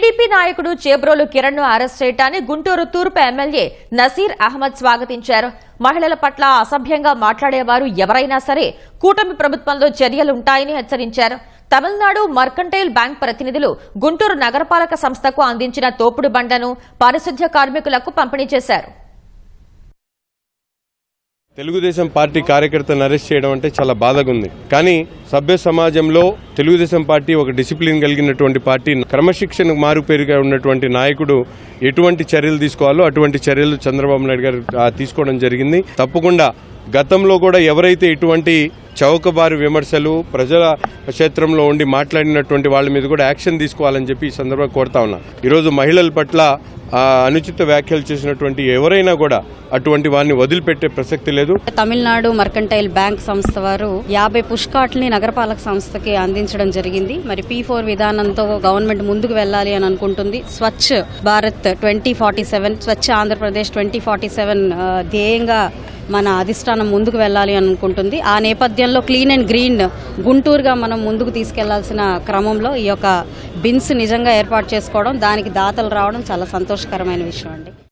TDP నాయకుడు చేబ్రోలు కిరణ్ను arrest చేయటాన్ని గుంటూరు తూర్పు ఎమ్మెల్యే నసీర్ అహ్మద్ స్వాగతించారు. మహిళల పట్ల అసభ్యంగా మాట్లాడేవారు ఎవరైనా సరే కూటమి ప్రభుత్వంలో చర్యలుంటాయని హెచ్చరించారు. తమిళనాడు మర్కంటైల్ బ్యాంక్ ప్రతినిధులు గుంటూరు నగరపాలక సంస్థకు అందించిన తోపుడు బండను పారిశుధ్య కార్మికులకు పంపిణీ చేశారు. తెలుగుదేశం పార్టీ కార్యకర్తలను అరెస్ట్ చేయడం అంటే చాలా బాధగా ఉంది. కానీ సభ్య సమాజంలో తెలుగుదేశం పార్టీ ఒక డిసిప్లిన్ కలిగినటువంటి పార్టీ క్రమశిక్షణ మారుపేరుగా ఉన్నటువంటి నాయకుడు ఎటువంటి చర్యలు తీసుకోవాలో అటువంటి చర్యలు చంద్రబాబు నాయుడు గారు తీసుకోవడం జరిగింది. తప్పకుండా గతంలో కూడా ఎవరైతే ఇటువంటి చౌకబారు విమర్శలు ప్రజల క్షేత్రంలో ఉండి మాట్లాడినటువంటి వాళ్ళ మీద కూడా యాక్షన్ తీసుకోవాలని చెప్పి ఈ సందర్భంగా కోరుతా ఉన్నా. ఈరోజు మహిళల పట్ల అనుచిత వ్యాఖ్యలు చేసినటువంటి ఎవరైనా కూడా అటువంటి వారిని వదిలిపెట్టే ప్రసక్తి లేదు. తమిళనాడు మర్కంటైల్ బ్యాంక్ సంస్థ వారు యాభై పుష్కాట్ని నగరపాలక సంస్థకి అందించడం జరిగింది. మరి పీ ఫోర్ విధానంతో గవర్నమెంట్ ముందుకు వెళ్ళాలి అని అనుకుంటుంది. Swachh Bharat twenty forty seven Swachh Andhra Pradesh twenty forty seven ధ్యేయంగా మన అధిష్టానం ముందుకు వెళ్ళాలి అని అనుకుంటుంది. ఆ నేపథ్యంలో క్లీన్ అండ్ గ్రీన్ గుంటూరుగా మనం ముందుకు తీసుకెళ్ళాల్సిన క్రమంలో ఈ యొక్క బిన్స్ నిజంగా ఏర్పాటు చేసుకోవడం దానికి దాతలు రావడం చాలా సంతోషకరమైన విషయం అండి.